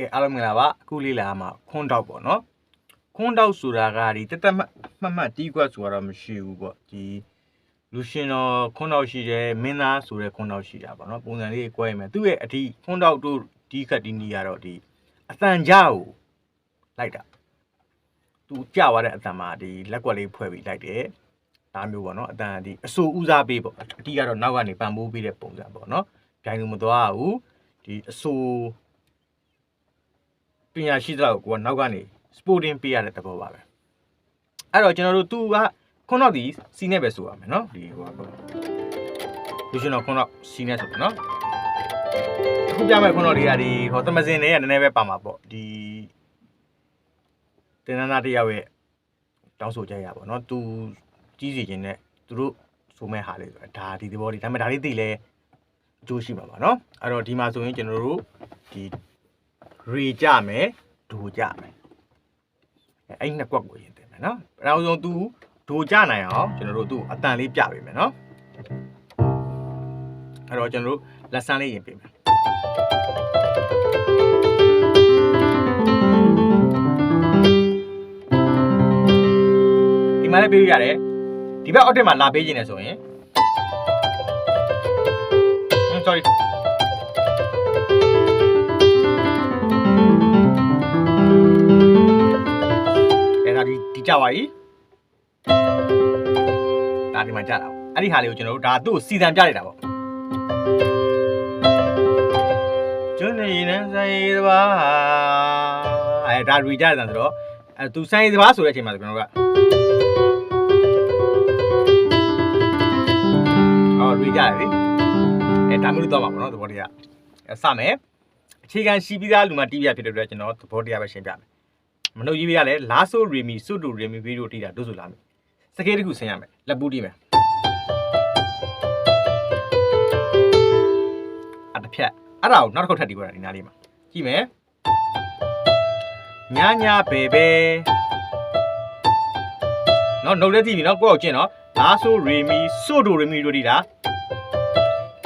ကဲအားလုံးမင်္ဂလာပါအခုလေးလာမှာခွန်းတောက်ပေါ့နော်ခွန်းတောက်ဆိုတာကဒီတက်တက်မှတ်မှတ်မှတ်တီးကွက်ဆိုတော့မရှိဘူးပေါ့ဒီလူရှင်တော်ခွန်းတောက်ရှိတယ်မင်းသားဆိုတဲ့ခွန်းတောက်ရှိတာပေါ့နော်ပုံစံလေးကွဲမယ်သူ့ရဲ့အဒီခွန်းတောက်တို့ဒီခတ်ဒီနီးကတော့ဒီအတန်ကြာကိုလိုက်တာသူကြာသွားတဲ့အတန်မှာဒီလက်ကွက်လေးဖွဲ့ပြီးလိုက်တယ်ဒါမျိုးပေါ့နော်အတန်ဒီအဆူဦးစားပေးပေါ့အတိကတော့နောက်ကနေပံပိုးပေးတဲ့ပုံစံပေါ့နော်ကြိုင်လို့မသွားဘူးဒီအဆူ ပညာရှိသလောက်ကိုကနောက်ကနေ sporting ပေးရတဲ့သဘောပါပဲအဲ့တော့ကျွန်တော်တို့သူကခွန်းတော့ဒီစီနဲ့ပဲဆိုရမယ်နော်ဒီဟိုကပေါ့လူရှင်တော်ခွန်းတော့စီနဲ့ဆိုတယ်နော်အခုပြမယ်ခွန်းတော့တွေကဒီဟောသမစင်တွေကနည်းနည်းပဲပါမှာပေါ့ဒီတင်နနာတယောက်ရဲ့တောင်းဆိုကြရပါတော့သူကြီးစီခြင်းနဲ့သူတို့ဆိုမဲ့ဟာလေးဆိုတာဒါဒီသဘောဒီဒါပေမဲ့ဒါလေးသိလဲအကျိုးရှိမှာပါနော်အဲ့တော့ဒီမှာဆိုရင်ကျွန်တော်တို့ဒီ ရေကြမယ်ဒိုကြမယ်အဲအဲ့နှစ်ကွက်ကိုရင်တင်မယ်နော်ပထမဆုံး तू ဒိုကြနိုင်အောင်ကျွန်တော်တို့သူ့အတန်လေးပြပေးမယ်နော်အဲ့တော့ကျွန်တော်တို့လက်ဆန်းလေးရင်ပေးမယ်ဒီမှာလည်းပေးလို့ရတယ်ဒီဘက်အောက်တက်မှာလာပေးခြင်းနေဆိုရင်ဟမ် sorry ဒါဒီဒီကြပါပြီဒါဒီမှာကြတာပေါ့အဲ့ဒီဟာလေးကိုကျွန်တော်တို့ဒါသူ့ကိုစီတံပြလိုက်တာပေါ့ကျွန်းနေနေဆိုင်တပါအဲဒါရီကြတယ်ဆိုတော့အဲသူဆိုင်တပါဆိုတဲ့အချိန်မှာကျွန်တော်တို့ကအော်ရီကြတယ်လေအဲဒါမျိုးလို့တော့ပါပေါ့နော်သဘောတရားအဲစမယ်အခြေခံရှိပြီးသားလူမှတီးပြဖြစ်တဲ့အတွက်ကျွန်တော်သဘောတရားပဲရှင်းပြမယ် မနှုတ်ကြီးပြရလဲလာဆိုရီမီစွတ်တူရီမီဗီဒီယိုတီးတာတို့ဆိုလာမယ်စကေးတစ်ခုဆင်းရမယ်လက်ပူးတီးမယ်အတစ်ဖြတ်အဲ့ဒါကိုနောက်တစ်ခေါက်ထပ်တီးပါတာဒီနားလေးမှာကြည့်မယ်ညာညာဘေဘေနော်နှုတ်လည်းကြည့်ပြီနော်ကိုယ့်ကိုကျင့်နော်လာဆိုရီမီစွတ်တူရီမီတို့တီးတာ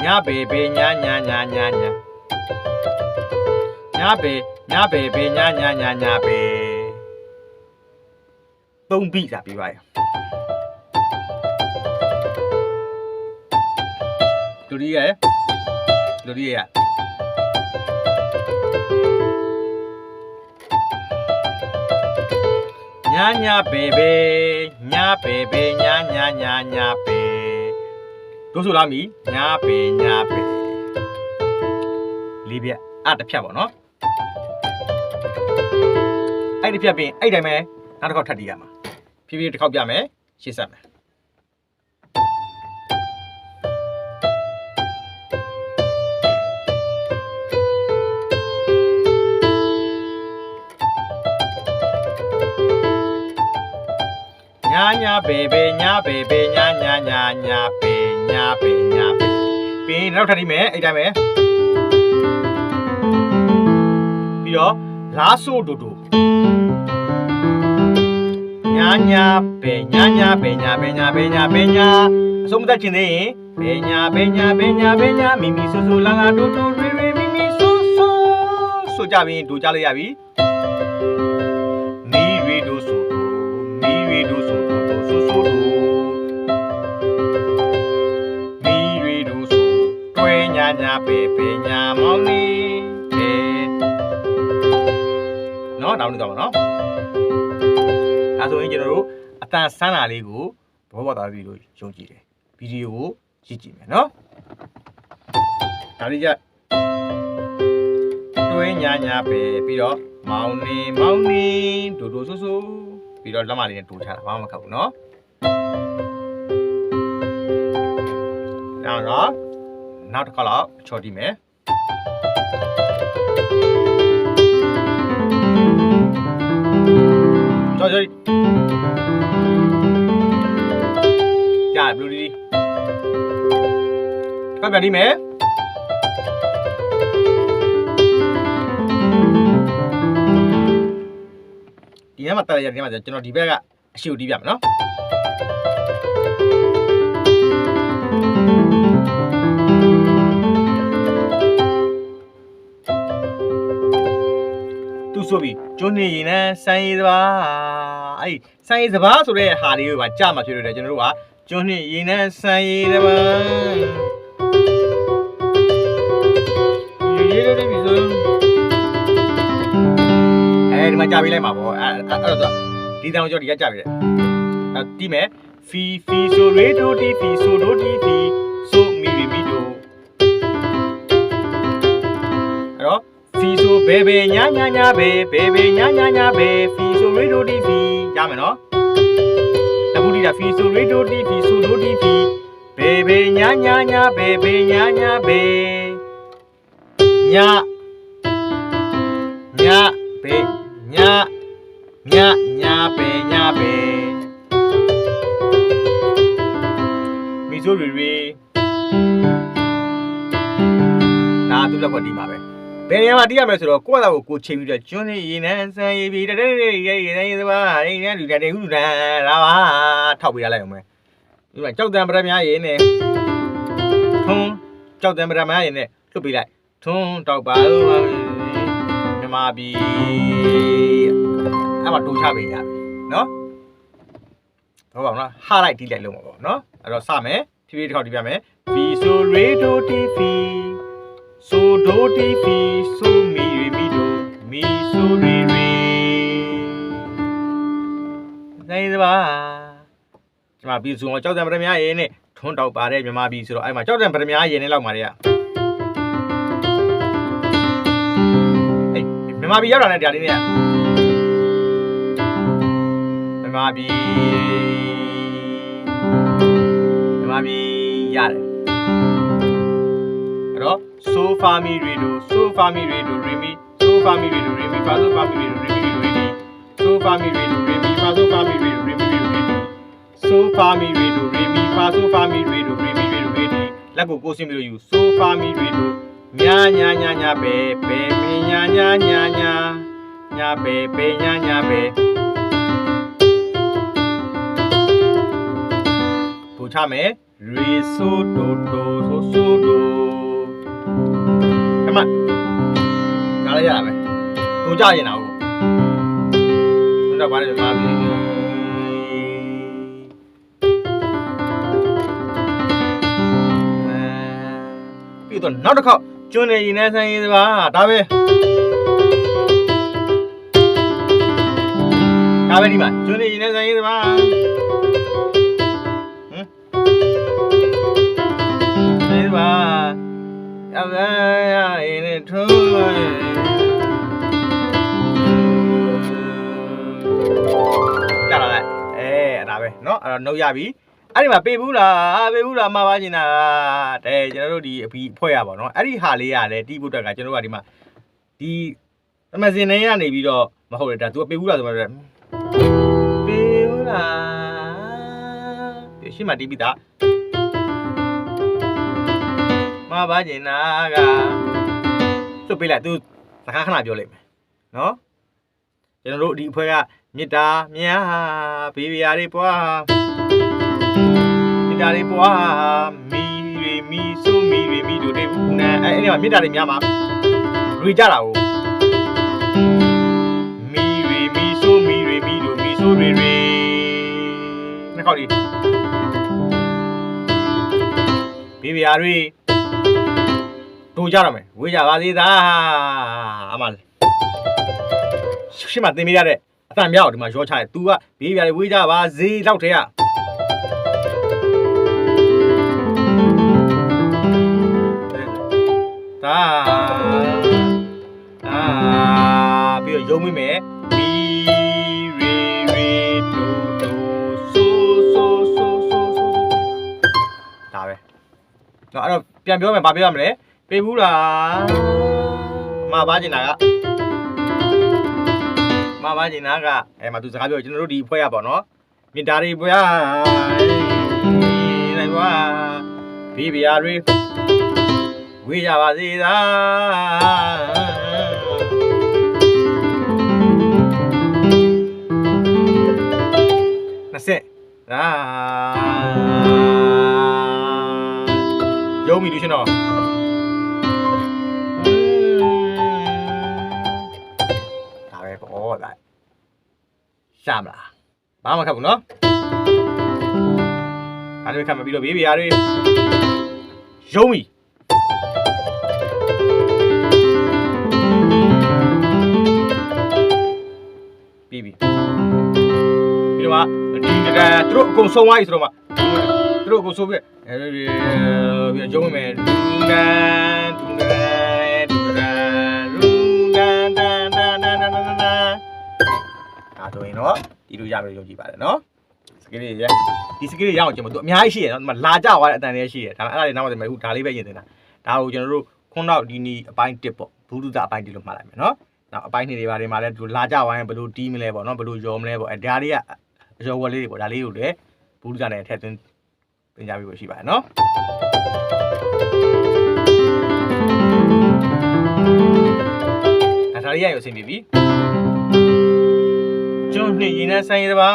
ညာဘေဘေညာညာညာညာညာညာဘေညာဘေဘေညာညာညာညာဘေ သုံးပြီးစာပြပါရလူကြီးရဲ့လူကြီးရဲ့ညာညာဘေဘေညာဘေဘေညာညာညာညာဘေတို့ဆိုလားမီညာဘေညာဘေလေးပြအဲ့တစ်ဖြတ်ပေါ့နော်အဲ့တစ်ဖြတ်ပြင်အဲ့တိုင်းပဲနောက်တစ်ခေါက်ထပ်တီးရမှာ ဖြည်းဖြည်းတစ်ခေါက်ပြမယ်ရှေ့ဆက်မယ်ညာညာဘေဘေညာဘေဘေညာညာညာညာဘေညာဘေညာဘေပြီးနောက်ထပ်တီးမယ်အဲ့တိုင်းပဲပြီးတော့လာဆိုဒူဒူ ညာညာပဲညာညာပဲညာပဲညာပဲညာပဲညာအဆုံးမသက်ခြင်းသေးရင်ပဲညာပဲညာပဲညာပဲညာမိမိဆူဆူလာလာတူတူရီရီမိမိဆူဆူဆိုကြပြီးဒူကြလိုက်ရပြီ ဆန်းတာလေးကိုဘောဘောသားပြီးလို့ယုံကြည်တယ်ဗီဒီယိုကိုကြည့်ကြည့်မယ်နော်ဒါလေးကြတွဲညာညာပဲပြီးတော့မောင်နေမောင်နေဒူဒူဆူဆူပြီးတော့လက်မလေးနဲ့တူချတာဘာမှမခက်ဘူးနော်နောက်တော့နောက်တစ်ခါတော့ချော်တီးမယ်ချော်ချော်ကြာ ဘလူးဒီကပ်ပြန်ဒီမယ်ဒီထဲမှာတက်ရတဲ့ထဲမှာကျွန်တော်ဒီဘက်ကအရှိကိုတီးပြမယ်နော်ဆိုပြီးကျွန်းနေရင်နဲ့စမ်းရည်စပါအဲ့ဒီစမ်းရည်စပါဆိုတဲ့ဟာလေးကိုပါကြာမှာဖြစ်လို့တယ်ကျွန်တော်တို့က ကျွန်းနေရင်နဲ့စမ်းရည်စပါရေရေလေးပြီးဆိုအဲဒီမှာကြာပြီးလိုက်မှာပေါ့အဲ့အဲ့အဲ့တော့ဒီတောင်ကျော်ဒီကကြာပြီလေအဲ့တီးမယ်ဖီဖီဆိုရေဒိုတီဖီဆိုဒိုတီဖီဆိုမီရီမီဒိုအဲ့တော့ဖီဆိုဘဲဘဲညာညာညာဘဲဘဲဘဲညာညာညာဘဲဖီဆိုရေဒိုတီဖီရမယ်နော် တပူတီတာဖီဆိုရေဒိုတီဖီဆိုဒိုတီဖီဘဲဘဲညာညာညာဘဲဘဲညာညာဘဲညာညာဘဲညာညာညာဘဲညာဘဲမီဆိုရီရီဒါသူလက်ကွက်ဒီမှာပဲ ဘယ်နေရာမှာတီးရမလဲဆိုတော့ကိုယ့်အသာကိုကိုချိန်ပြီးတော့ကျွန်းနေရင်နဲ့ဆန်ရည်ပြီးတဲ့တဲ့တဲ့ရဲ့ရဲ့ရဲ့သဘာရင်းနဲ့လူတဲ့လူတန်းလာပါထောက်ပေးရလိုက်အောင်မယ်ဒီမှာကြောက်တံပရမရင်နဲ့ထုံးကြောက်တံပရမရင်နဲ့လွတ်ပေးလိုက်ထုံးတောက်ပါဦးမြမပြီးအဲ့မှာတိုးချပေးရပြီနော်ဟုတ်ပါမလားဟာလိုက်တီးလိုက်လုံးပါပေါ့နော်အဲ့တော့စမယ်ဖြည်းဖြည်းတစ်ခေါက်တီးပြမယ် V so radio TV ဆိုဒိုတီ မှာပြီးဆိုတော့ကြောက်တံပရမရေနဲ့ထွန်းတောက်ပါတဲ့မြန်မာပြည်ဆိုတော့အဲ့မှာကြောက်တံပရမရေနဲ့လောက်มาတဲ့ကအေးမြန်မာပြည်ရောက်တာနဲ့တရားလေးနဲ့မြန်မာပြည်မြန်မာပြည်ရတယ်အဲ့တော့ so fa mi re do so fa mi re do re mi so fa mi re do re mi fa so fa mi re do re mi re do re mi so fa mi re do so fa mi re do re mi fa so fa mi re do re mi re do re mi လက်ကိုကိုစင်းပြီးတော့ယူ so fa mi re do ညာညာညာညာပဲပဲမညာညာညာညာညာပဲပဲညာညာပဲပူချမယ် re so do do so so do အမနားလိုက်ရတာပဲပူကြရင်တော့ဘူးတော့ဘာလဲမှာပြီ ပြီးတော့နောက်တစ်ခေါက်ကျွန်းနေရင်နဲ့ဆိုင်ရေးစပါဒါပဲဒါပဲဒီမှာကျွန်းနေရင်နဲ့ဆိုင်ရေးစပါဟမ်ရေးစပါ အဘရရင်နဲ့ထုံးကြလာလိုက်အဲအဲ့ဒါပဲเนาะအဲ့တော့နှုတ်ရပြီ အဲ့ဒီမှာပေးဘူးလားပေးဘူးလားမှာပါချင်တာတဲ့ကျွန်တော်တို့ဒီအပြီးဖွဲ့ရပါတော့အဲ့ဒီဟာလေးရလဲတီးဖို့တက်ကကျွန်တော်တို့ကဒီမှာဒီအမစင်နေရနေပြီးတော့မဟုတ်လေဒါ तू ပေးဘူးလားဆိုတော့ပေးဘူးလားဒီရှိမှတီးပြီးသားမပါကျင်နာကလွတ်ပေးလိုက်သူစကားခဏပြောလိုက်မယ်နော်ကျွန်တော်တို့ဒီအဖွဲ့ကမေတ္တာများဘေးဘီယာတွေပွား မေတ္တာတွေပွားမီရီမီဆူမီရီမီတို့တွေဘူးနဲ့အဲ့အဲ့ဒီမှာမေတ္တာတွေများမှာတွေကြတာကိုမီရီမီဆူမီရီမီတို့မီဆူရီရီနှစ်ခေါက်ဒီဘေးဘီယာတွေတို့ကြတော့မယ်ဝေးကြပါသေးသားအမရှိမှတင်မိရတဲ့အတန်မြောက်ဒီမှာရောချတယ် तू ကဘေးပြားလေးဝေးကြပါဈေးလောက်ထဲရ ဒါအာပြီးတော့ယုံမိမယ်မီရီရီဒူဒူဆူဆူဆူဆူဆူဒါပဲတော့အဲ့တော့ပြန်ပြောမယ်ဗာပြောရမလဲပေးဘူးလားမပါကျင်တာကမပါကျင်တာကအဲမှာသူစကားပြောကျွန်တော်တို့ဒီဖွဲ့ရပါတော့မြစ်တာတွေပွဲနိုင်ပါဘီဘီယာတွေ ဝေးကြပါစေသာနှစ်ဆက်အာရုံးပြီလူရှင်တော်ဒါပဲရှာမလားဘာမှမခက်ဘူးနော်အားတွေခက်မပြီးတော့ဘေးဘီအားတွေယုံပြီပြီး ကသူတို့အကုန်ဆုံးသွားပြီဆိုတော့မှသူတို့အကုန်ဆုံးပြီအဲပြီးယုံမယ်ဒူဒန်ဒူဒန်ဒူဒန်ဒူဒန်ဒန်ဒန်ဒန်ဒန်ဒန်ဒါဆိုရင်တော့ဒီလိုရမယ်ယုံကြည်ပါတယ်နော်စကီလေးရဒီစကီလေးရအောင်ကျွန်တော်တို့အများကြီးရှိရနော်ဒီမှာလာကြသွားတဲ့အတန်လေးရှိရဒါပေမဲ့အဲ့ဒါတွေနောက်မှသိမယ်အခုဒါလေးပဲရင်တင်တာဒါကိုကျွန်တော်တို့ခွန်းတော့ဒီနီအပိုင်း1ပေါ့ဘူးဒုတာအပိုင်း1လို့မှတ်လိုက်မယ်နော်နောက်အပိုင်း2တွေပါတွေမှာလည်းဒီလိုလာကြသွားရင်ဘယ်လိုတီးမလဲပေါ့နော်ဘယ်လိုယောမလဲပေါ့အဲဒါတွေက အရောဝက်လေးတွေပေါ့ဒါလေးကိုလည်းဘူးဒုတာနဲ့ထည့်သွင်းသင်ကြားပြီးဖို့ရှိပါတယ်နော်ဒါဒါလေးရရအဆင်ပြေပြီကျွန်တော်နှစ်ရင်နဲ့ဆိုင်ရပါ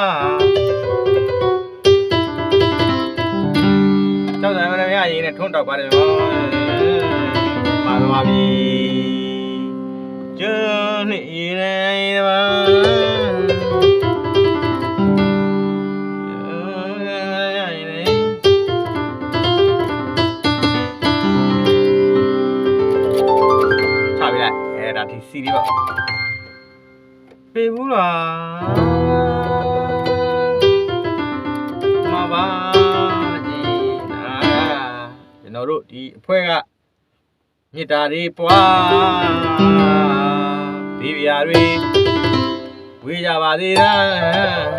ကျောင်းဆိုင်မရရင်နဲ့ထွန်းတောက်ပါတယ်မောမာသွားပြီကျွန်တော်နှစ်ရင်နဲ့ပါ အဲဒါဒီစီလေးပါပြေဘူးလားမပါဒီနာကျွန်တော်တို့ဒီအဖွဲ့ကမေတ္တာတွေပွားဘေးပြာတွေဝေးကြပါသေးလား